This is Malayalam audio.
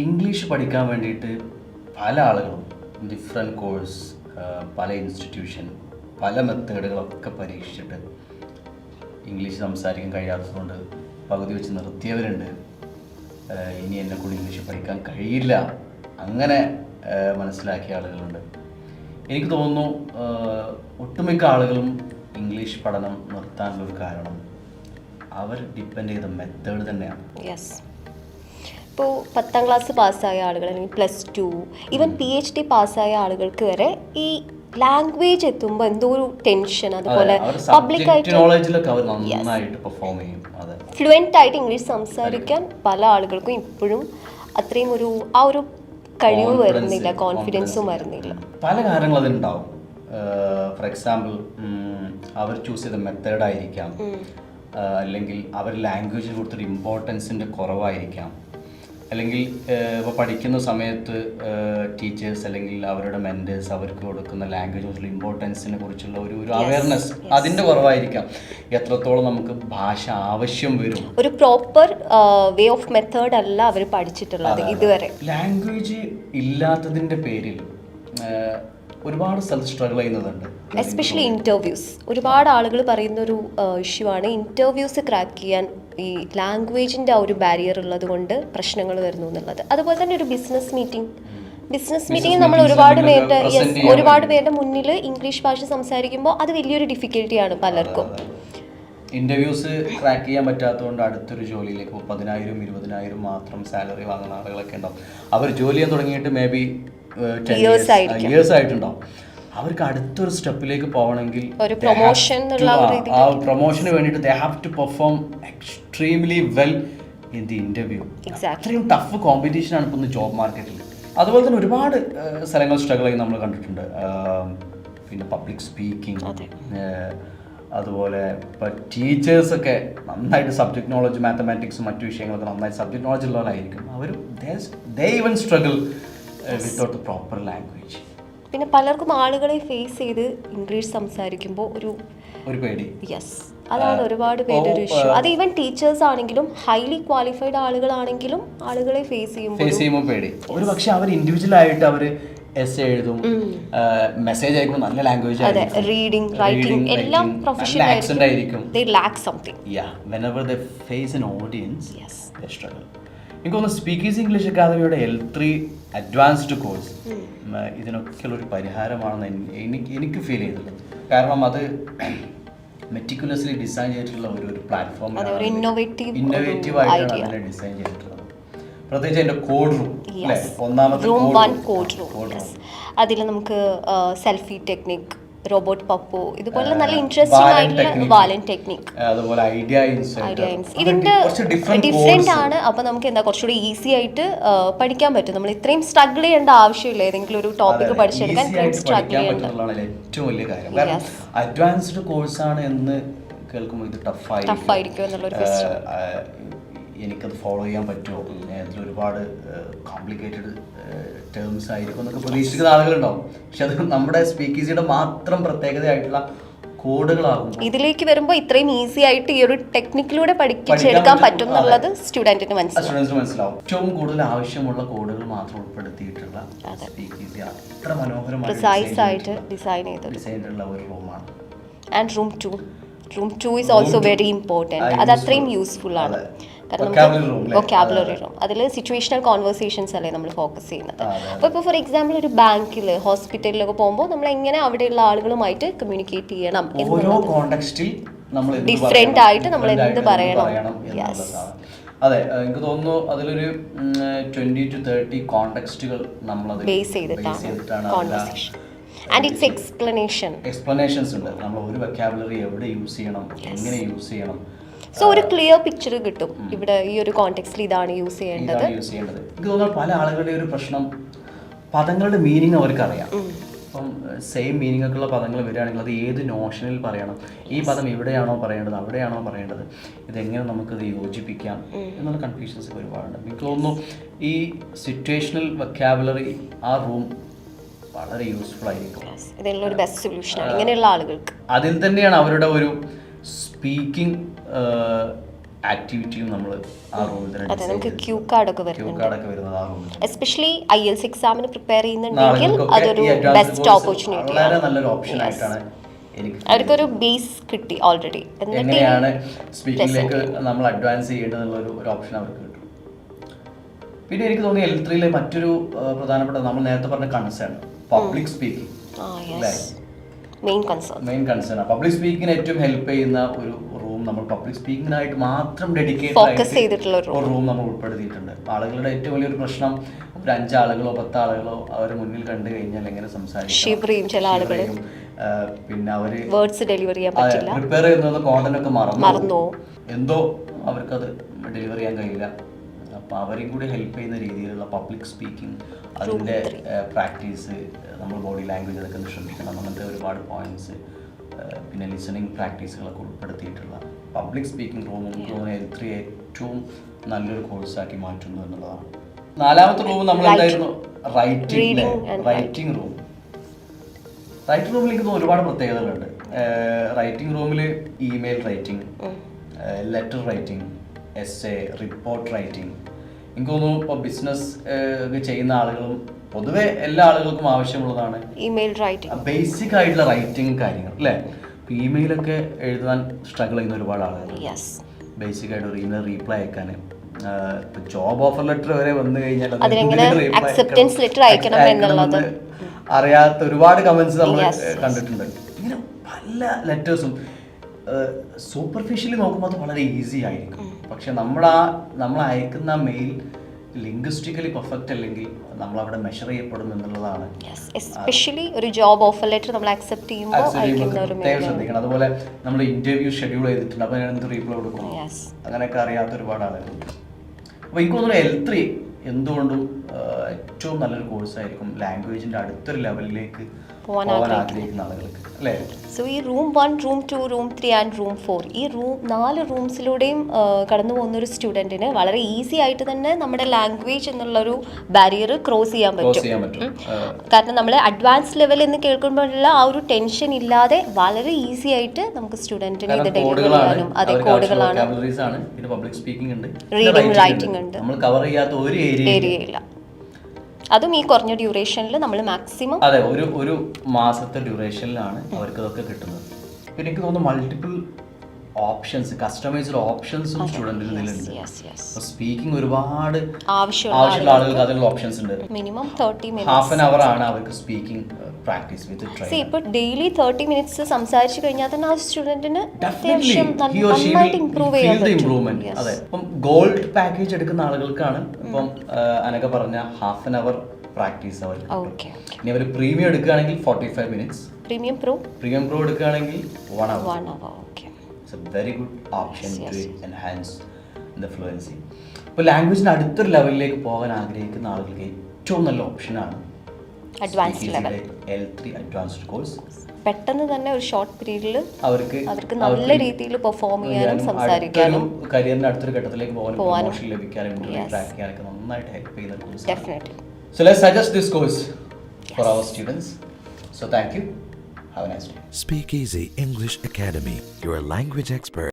ഇംഗ്ലീഷ് പഠിക്കാൻ വേണ്ടിയിട്ട് പല ആളുകളും ഡിഫറെന്റ് കോഴ്സ് പല ഇൻസ്റ്റിറ്റ്യൂഷൻ പല മെത്തേഡുകളൊക്കെ പരീക്ഷിച്ചിട്ട് ഇംഗ്ലീഷ് സംസാരിക്കാൻ കഴിയാത്തതുകൊണ്ട് പകുതി വെച്ച് നിർത്തിയവരുണ്ട്. ഇനി എന്നെ കൂടി ഇംഗ്ലീഷ് പഠിക്കാൻ കഴിയില്ല. അങ്ങനെ മനസ്സിലാക്കിയ ആളുകളുണ്ട്. എനിക്ക് തോന്നുന്നു ഒട്ടുമിക്ക ആളുകളും ഇംഗ്ലീഷ് പഠനം നിർത്താനുള്ള ഒരു കാരണം. അവർ ഡിപ്പെൻഡ് ചെയ്ത മെത്തേഡ് തന്നെയാണ്. യെസ് ഇപ്പോൾ പത്താം ക്ലാസ് പാസ്സായ ആളുകൾ അല്ലെങ്കിൽ plus two even P H D പാസ്സായ ആളുകൾക്ക് വരെ ഈ ലാംഗ്വേജ് എത്തുമ്പോൾ എന്തോ ഒരു ടെൻഷൻ അതുപോലെ പബ്ലിക് ആയിട്ട് ഫ്ലുവന്റ് ആയിട്ട് ഇംഗ്ലീഷ് സംസാരിക്കാൻ പല ആളുകൾക്കും ഇപ്പോഴും അത്രയും ഒരു ആ ഒരു കഴിവ് വരുന്നില്ല കോൺഫിഡൻസും വരുന്നില്ല. പല കാര്യങ്ങൾ അതിനുണ്ടാവും ഫോർ എക്സാമ്പിൾ അവർ ചൂസ് ചെയ്ത മെത്തേഡ് ആയിരിക്കാം. അല്ലെങ്കിൽ അവർ ലാംഗ്വേജിന് കൊടുത്തൊരു ഇമ്പോർട്ടൻസിന്റെ കുറവായിരിക്കാം. അല്ലെങ്കിൽ ഇപ്പോൾ പഠിക്കുന്ന സമയത്ത് ടീച്ചേഴ്സ് അല്ലെങ്കിൽ അവരുടെ മെന്റേഴ്സ് അവർക്ക് കൊടുക്കുന്ന ലാംഗ്വേജ് കുറിച്ചുള്ള ഇമ്പോർട്ടൻസിനെ കുറിച്ചുള്ള ഒരു ഒരു അവയർനെസ് അതിന്റെ കുറവായിരിക്കാം. എത്രത്തോളം നമുക്ക് ഭാഷ ആവശ്യം വരും. ഒരു പ്രോപ്പർ വേ ഓഫ് മെത്തേഡ് അല്ല അവർ പഠിച്ചിട്ടുള്ളത് ഇതുവരെ. ലാംഗ്വേജ് ഇല്ലാത്തതിന്റെ പേരിൽ ഒരുപാട് സ്ഥലത്ത് സ്ട്രഗിൾ ചെയ്യുന്നതുണ്ട്. എസ്പെഷ്യലി ഇന്റർവ്യൂസ് ഒരുപാട് ആളുകൾ പറയുന്ന ഒരു ഇഷ്യൂ ആണ്. ഇന്റർവ്യൂസ് ക്രാക്ക് ചെയ്യാൻ ഈ ലാംഗ്വേജിന്റെ ആ ഒരു ബാരിയർ ഉള്ളത് കൊണ്ട് പ്രശ്നങ്ങൾ വരുന്നു എന്നുള്ളത്. അതുപോലെ തന്നെ ഒരു ബിസിനസ് മീറ്റിംഗ് ബിസിനസ് മീറ്റിംഗ് നമ്മൾ ഒരുപാട് പേരുടെ ഒരുപാട് പേരുടെ മുന്നിൽ ഇംഗ്ലീഷ് ഭാഷ സംസാരിക്കുമ്പോൾ അത് വലിയൊരു ഡിഫിക്കൽട്ടിയാണ് പലർക്കും. ഇന്റർവ്യൂസ് ക്രാക്ക് ചെയ്യാൻ പറ്റാത്തതുകൊണ്ട് അടുത്തൊരു ജോലിയിലേക്ക് പതിനായിരം ഇരുപതിനായിരം മാത്രം സാലറി വാങ്ങുന്ന ആളുകളൊക്കെ ഉണ്ടാവും. അവർ ജോലി ചെയ്യാൻ തുടങ്ങിയിട്ട് മേ ബി. ഇയേഴ്സ് ആയിട്ടുണ്ടാവും. അവർക്ക് അടുത്തൊരു സ്റ്റെപ്പിലേക്ക് പോകണമെങ്കിൽ ഒരു പ്രൊമോഷൻ ആ പ്രൊമോഷന് വേണ്ടിയിട്ട് they have to perform extremely well in the interview. അത്രയും ടഫ് കോമ്പറ്റീഷൻ ആണ് ഇപ്പം ജോബ് മാർക്കറ്റിൽ അതുപോലെ തന്നെ ഒരുപാട് സ്ഥലങ്ങൾ സ്ട്രഗിൾ ചെയ്യുന്ന നമ്മൾ കണ്ടിട്ടുണ്ട്. പിന്നെ പബ്ലിക് സ്പീക്കിംഗ് അതുപോലെ ഇപ്പോൾ ടീച്ചേഴ്സൊക്കെ നന്നായിട്ട് സബ്ജക്ട് നോളജ് മാത്തമാറ്റിക്സും മറ്റു വിഷയങ്ങളൊക്കെ നന്നായിട്ട് സബ്ജക്ട് നോളജ് ഉള്ളവരായിരിക്കും. അവർ they even struggle without proper language പിന്നെ പലർക്കും ആളുകളെ ഫേസ് ചെയ്ത് ഇംഗ്ലീഷ് സംസാരിക്കുമ്പോൾ ഒരു ഒരു പേടി. യെസ് അതാണ് ഒരുപാട് പേരുടെ ഒരു ഇഷ്യൂ അത് ഈവൻ ടീച്ചേഴ്സ് ആണെങ്കിലും ഹൈലി ക്വാളിഫൈഡ് ആളുകളാണെങ്കിലും ആളുകളെ ഫേസ് ചെയ്യുമ്പോൾ ഫേസ് ചെയ്യുമ്പോൾ പേടി. ഒരു പക്ഷെ അവർ ഇൻഡിവിജ്വൽ ആയിട്ട് അവർ എസ് എഴുതും മെസ്സേജ് അയക്കുമ്പോൾ നല്ല ലാംഗ്വേജ് അതെ റീഡിംഗ് റൈറ്റിംഗ് എല്ലാം പ്രൊഫഷണൽ ആക്സെന്റ് ആയിരിക്കും. They lack something yeah whenever they face an audience yes they struggle എനിക്ക് തോന്നുന്നു സ്പീക്കേഴ്സ് ഇംഗ്ലീഷ് അക്കാദമിയുടെ എൽ ത്രീ അഡ്വാൻസ്ഡ് കോഴ്സ് ഇതിനൊക്കെയുള്ള ഒരു പരിഹാരമാണെന്ന് എനിക്ക് എനിക്ക് ഫീൽ ചെയ്തിട്ടുള്ളത് കാരണം അത് മെറ്റിക്കുലസ്ലി ഡിസൈൻ ചെയ്തിട്ടുള്ള ഒരു ഒരു പ്ലാറ്റ്ഫോം ഇന്നോവേറ്റീവ് ആയിട്ടാണ് അതിനെ ഡിസൈൻ ചെയ്തിട്ടുള്ളത്. പ്രത്യേകിച്ച് കോഡ് റൂം അല്ലേ? ഒന്നാമത്തെ കോഡ് റൂം അതിൽ നമുക്ക് സെൽഫി ടെക്നിക് റോബോട്ട് പപ്പു ഇതുപോലെ നല്ല ഇൻട്രസ്റ്റിംഗ് ആയിട്ടുള്ള വാലൻ ടെക്നിക് അതുപോലെ ഐഡിയ ഇതിന്റെ ഡിഫറെന്റ് ആണ്. അപ്പൊ നമുക്ക് എന്താ കുറച്ചുകൂടി ഈസി ആയിട്ട് പഠിക്കാൻ പറ്റും. നമ്മൾ ഇത്രയും സ്ട്രഗിൾ ചെയ്യേണ്ട ആവശ്യമില്ല. ഏതെങ്കിലും ഒരു ടോപ്പിക് പഠിച്ചെടുക്കാൻ സ്ട്രഗിൾ ചെയ്യേണ്ട. ഏറ്റവും വലിയ കാര്യം. അഡ്വാൻസ്ഡ് കോഴ്സാണ് എന്ന് കേൾക്കുമ്പോൾ ഇത് ടഫായി എനിക്കത് ഫോളോ ചെയ്യാൻ പറ്റുമോ? അതിൽ ഒരുപാട് കോംപ്ലിക്കേറ്റഡ് ടേംസ് ആയിരിക്കും എന്നൊക്കെ പ്രതീക്ഷിക്കുന്ന ആളുകളുണ്ടാവും. പക്ഷെ അത് നമ്മുടെ സ്പീക്കീസിയുടെ മാത്രം പ്രത്യേകതയായിട്ടുള്ള ഇതിലേക്ക് വരുമ്പോൾ ഇത്രയും ഈസി ആയിട്ട് ഈ ഒരു ടെക്നിക്കിലൂടെ പഠിപ്പിച്ചെടുക്കാൻ പറ്റും. എന്നുള്ളത് സ്റ്റുഡന്റിന് മനസ്സിലാവും. മനസ്സിലാവും. ഏറ്റവും കൂടുതൽ ആവശ്യമുള്ള കോഡുകൾ മാത്രം ഉൾപ്പെടുത്തിയിട്ടുള്ള അത്ര ആയിട്ട് ഡിസൈൻ ചെയ്തത് ഡിസൈനുള്ള ഒരു റൂമാണ് and room two room two is also very important അത് അത്രയും യൂസ്ഫുൾ ആണ്. കാരണം റൂം അതിൽ സിറ്റുവേഷണൽ കോൺവെർസേഷൻസ് അല്ലേ നമ്മൾ ഫോക്കസ് ചെയ്യുന്നത്. അപ്പോൾ ഇപ്പോൾ ഫോർ എക്സാമ്പിൾ ഒരു ബാങ്കിൽ ഹോസ്പിറ്റലിലൊക്കെ പോകുമ്പോൾ നമ്മൾ എങ്ങനെ അവിടെയുള്ള ആളുകളുമായിട്ട് കമ്മ്യൂണിക്കേറ്റ് ചെയ്യണം ഓരോ കോണ്ടെക്സ്റ്റിൽ നമ്മൾ പറയണം, ആയിട്ട് നമ്മൾ എന്ത് പറയണം. അതെ എനിക്ക് തോന്നുന്നു അതിലൊരു ട്വന്റി ടു തേർട്ടി കോണ്ടെക്സ്റ്റുകൾ നമ്മൾ ബേസ് ചെയ്തിട്ടാണ് ആൻഡ് ഇറ്റ്സ് എക്സ്പ്ലനേഷൻ എക്സ്പ്ലനേഷൻസ് ഉണ്ട്. നമ്മൾ ഒരു വെക്കാബുലറി എവിടെ യൂസ് ചെയ്യണം എങ്ങനെ യൂസ് ചെയ്യണം സോ ഒരു ക്ലിയർ പിക്ചർ കിട്ടും. ഇവിടെ ഈ ഒരു കോണ്ടെക്സ്റ്റിൽ ഇതാണ് യൂസ് ചെയ്യേണ്ടത്. യൂസ് ചെയ്യേണ്ടത്. എനിക്ക് തോന്നുന്നു പല ആളുകളുടെ ഒരു പ്രശ്നം പദങ്ങളുടെ മീനിങ് അവർക്കറിയാം. അപ്പം സെയിം മീനിങ് ഒക്കെ ഉള്ള പദങ്ങൾ വരികയാണെങ്കിൽ അത് ഏത് നോഷനിൽ പറയണം? ഈ പദം ഇവിടെയാണോ പറയേണ്ടത്? അവിടെയാണോ പറയേണ്ടത്? ഇതെങ്ങനെ നമുക്കത് യോജിപ്പിക്കാം? എന്നുള്ള കൺഫ്യൂഷൻസ് ഒരുപാടുണ്ട്. എനിക്ക് തോന്നുന്നു ഈ സിറ്റുവേഷണൽ വെക്കാബുലറി ആ റൂം വളരെ യൂസ്ഫുൾ ആയിരിക്കും. ഇതിനുള്ള ഒരു ബെസ്റ്റ് ഇങ്ങനെയുള്ള ആളുകൾക്ക്. അതിൽ തന്നെയാണ് അവരുടെ ഒരു സ്പീക്കിംഗ് ആക്ടിവിറ്റിയും നമ്മൾ ആ റൂമിൽ അതെ നമുക്ക് ക്യൂ. കാർഡൊക്കെ വരുന്നുണ്ട്. വരുന്നത് ആ റൂമിൽ. എസ്പെഷ്യലി ഐ എൽസ് എക്സാമിന് പ്രിപ്പയർ ചെയ്യുന്നുണ്ടെങ്കിൽ അതൊരു ബെസ്റ്റ് ഓപ്പർച്യൂണിറ്റി വളരെ നല്ലൊരു ഓപ്ഷൻ ആയിട്ടാണ് അവർക്കൊരു ബേസ് കിട്ടി ഓൾറെഡി എങ്ങനെയാണ് സ്പീക്കിങ്ങിലേക്ക് നമ്മൾ അഡ്വാൻസ് ചെയ്യേണ്ടതെന്നുള്ള ഒരു ഓപ്ഷൻ അവർക്ക് കിട്ടും. പിന്നെ എനിക്ക് തോന്നി എൽ ത്രീയിലെ മറ്റൊരു പ്രധാനപ്പെട്ട നമ്മൾ നേരത്തെ പറഞ്ഞ concern public speaking yes main concern main concern public സ്പീക്കിങ്ങിന് ഏറ്റവും ഹെൽപ്പ് ചെയ്യുന്ന ഒരു റൂം നമ്മൾ പബ്ലിക് സ്പീക്കിങ്ങിനായിട്ട് മാത്രം Focus ചെയ്തിട്ടുള്ള ഒരു റൂം നമ്മൾ ഉൾപ്പെടുത്തിയിട്ടുണ്ട്. ആളുകളുടെ ഏറ്റവും വലിയൊരു പ്രശ്നം ഒരു അഞ്ചാളുകളോ പത്താളുകളോ അവരെ മുന്നിൽ കണ്ടു കഴിഞ്ഞാൽ എങ്ങനെ സംസാരിക്കും? ഷിവറിയും ചില ആളുകൾ പിന്നെ അവർ വേർഡ്സ് ഡെലിവറി ചെയ്യാൻ പറ്റില്ല. പ്രിപ്പയർ ചെയ്യുന്നത് കോണ്ടന്റ് ഒക്കെ മറന്നു. എന്തോ അവർക്കത് ഡെലിവർ ചെയ്യാൻ കഴിയില്ല. അപ്പോൾ അവരെയും കൂടി ഹെൽപ്പ് ചെയ്യുന്ന രീതിയിലുള്ള പബ്ലിക് സ്പീക്കിംഗ് അതിന്റെ പ്രാക്ടീസ് നമ്മൾ ബോഡി ലാംഗ്വേജ് അതൊക്കെ ഒന്ന് ശ്രദ്ധിക്കണം അങ്ങനത്തെ ഒരുപാട് പോയിന്റ്സ് പിന്നെ ലിസണിങ് പ്രാക്ടീസുകളൊക്കെ ഉൾപ്പെടുത്തിയിട്ടുള്ള പബ്ലിക് സ്പീക്കിംഗ് റൂം തോന്നുന്നു എൽ ത്രീ ഏറ്റവും നല്ലൊരു കോഴ്സാക്കി മാറ്റുന്നു എന്നുള്ളതാണ്. നാലാമത്തെ റൂം നമ്മൾ എന്തായിരുന്നു? റൈറ്റിംഗ് റൈറ്റിംഗ് റൂം റൈറ്റിംഗ് റൂമിൽ എനിക്ക് ഒരുപാട് പ്രത്യേകതകളുണ്ട്. റൈറ്റിംഗ് റൂമിൽ email writing letter writing essay report writing എനിക്ക് തോന്നുന്നു ഇപ്പോൾ ബിസിനസ് ചെയ്യുന്ന ആളുകളും പൊതുവെ എല്ലാ ആളുകൾക്കും ആവശ്യമുള്ളതാണ്. ഇമെയിൽ റൈറ്റിംഗ് ബേസിക് ആയിട്ടുള്ള റൈറ്റിംഗ് കാര്യങ്ങൾ അല്ലേ ഇമെയിൽ ഇമെയിലൊക്കെ എഴുതാൻ സ്ട്രഗിൾ ചെയ്യുന്ന ഒരുപാട് ആളുകൾ ബേസിക് ആയിട്ട് ഒരു ഇമെയിൽ റീപ്ലൈ അയക്കാൻ ജോബ് ഓഫർ ലെറ്റർ വരെ വന്നു കഴിഞ്ഞാൽ അതിനെങ്ങനെ എന്തിനൊക്കെ അയക്കണം, എന്നുള്ളത്. അറിയാത്ത ഒരുപാട് കമന്റ്സ് നമ്മൾ. കണ്ടിട്ടുണ്ട്. ഇങ്ങനെ പല ലെറ്റേഴ്സും സൂപ്പർഫിഷ്യലി നോക്കുമ്പോൾ അത് വളരെ ഈസി ആയിരിക്കും. പക്ഷെ നമ്മൾ ആ നമ്മൾ അയക്കുന്ന മെയിൽ ലിംഗ്വിസ്റ്റിക്കലി പെർഫെക്റ്റ് അല്ലെങ്കിൽ നമ്മൾ അവിടെ മെഷർ ചെയ്യപ്പെടും എന്നുള്ളതാണ്. എസ്പെഷ്യലി ഒരു ജോബ് ഓഫർ ലെറ്റർ നമ്മൾ അക്സെപ്റ്റ് ചെയ്യുമ്പോൾ അയക്കുന്ന പ്രത്യേകം ശ്രദ്ധിക്കണം. അതുപോലെ നമ്മൾ ഇന്റർവ്യൂ ഷെഡ്യൂൾ ചെയ്തിട്ടുണ്ട്. അപ്പോൾ ഞാൻ എന്ത് റീപ്ലൈ കൊടുക്കും അങ്ങനെയൊക്കെ അറിയാത്ത ഒരുപാട് ആളുകളുണ്ട്. അപ്പോൾ എനിക്ക് തോന്നുന്നു എൽ ത്രീ എന്തുകൊണ്ടും ഏറ്റവും നല്ലൊരു കോഴ്സ് ആയിരിക്കും ലാംഗ്വേജിന്റെ അടുത്തൊരു ലെവലിലേക്ക് പോകാൻ ആഗ്രഹിക്കുന്ന ആളുകൾക്ക് അല്ലേ? സോ ഈ room one room two room three and room four ഈ റൂം നാല് റൂംസിലൂടെയും കടന്നു പോകുന്ന ഒരു സ്റ്റുഡന്റിന് വളരെ ഈസി ആയിട്ട് തന്നെ നമ്മുടെ ലാംഗ്വേജ് എന്നുള്ള ഒരു ബാരിയർ ക്രോസ് ചെയ്യാൻ പറ്റും. കാരണം നമ്മൾ അഡ്വാൻസ് ലെവൽ എന്ന് കേൾക്കുമ്പോഴുള്ള ആ ഒരു ടെൻഷൻ ഇല്ലാതെ വളരെ ഈസി ആയിട്ട് നമുക്ക് സ്റ്റുഡന്റിന് ഇത് ഡെലിവർ ചെയ്യാനും അതെ കോഡുകളാണ് സ്പീക്കിംഗ് ഉണ്ട്. നമ്മൾ കവർ ചെയ്യാത്ത ഒരു ഏരിയ അതും ഈ കുറഞ്ഞ ഡ്യൂറേഷനിൽ നമ്മൾ മാക്സിമം അതെ ഒരു ഒരു മാസത്തെ ഡ്യൂറേഷനിലാണ് അവർക്ക് ഇതൊക്കെ കിട്ടുന്നത്. പിന്നെ എനിക്ക് തോന്നുന്നു മൾട്ടിപ്പിൾ ഓപ്ഷൻസ് കസ്റ്റമൈസ്ഡ് ഓപ്ഷൻസും സ്റ്റുഡന്റിന് നിന്നുണ്ട് സ്പീക്കിംഗ് ഒരുപാട് ആവശ്യമുള്ള ആളുകൾക്ക് അതിനുള്ള ഓപ്ഷൻസ് ഉണ്ട്. മിനിമം ഹാഫ് ആൻ അവർ ആണ് അവർക്ക് സ്പീക്കിംഗ് പ്രാക്ടീസ് വിത്ത് ട്രെയിൻ ഇപ്പൊ ഡെയിലി തേർട്ടി മിനിറ്റ്സ് സംസാരിച്ചു കഴിഞ്ഞാൽ തന്നെ ആ സ്റ്റുഡന്റിന് അത്യാവശ്യം നന്നായിട്ട് ഇമ്പ്രൂവ് ചെയ്യാൻ ഇംപ്രൂവ്മെന്റ്. അതെ ഇപ്പം ഗോൾഡ് പാക്കേജ് എടുക്കുന്ന ആളുകൾക്കാണ് ഇപ്പം അനക പറഞ്ഞ ഹാഫ് ആൻ അവർ പ്രാക്ടീസ് അവർ ഇനി അവർ പ്രീമിയം എടുക്കുകയാണെങ്കിൽ forty five minutes premium pro premium pro എടുക്കുകയാണെങ്കിൽ one hour one hour okay it's a very good option to. Enhance the fluency ഇപ്പോൾ ലാംഗ്വേജിന് അടുത്തൊരു ലെവലിലേക്ക് പോകാൻ ആഗ്രഹിക്കുന്ന ആളുകൾക്ക് ഏറ്റവും നല്ല ഓപ്ഷനാണ് advanced level L three advanced course പെട്ടെന്ന് തന്നെ ഒരു ഷോർട്ട് പീരീഡിൽ അവർക്ക് അവർക്ക് നല്ല രീതിയിൽ പെർഫോം ചെയ്യാനും സംസാരിക്കാനും കരിയറിന്റെ അടുത്തൊരു ഘട്ടത്തിലേക്ക് പോകാനും ലഭിക്കാനും. ട്രാക്ക് ചെയ്യാനൊക്കെ നന്നായിട്ട് ഹെൽപ്പ് ചെയ്യുന്ന course definitely so let suggest this course for our students so thank you have a nice day Speakeasy English Academy, your language expert.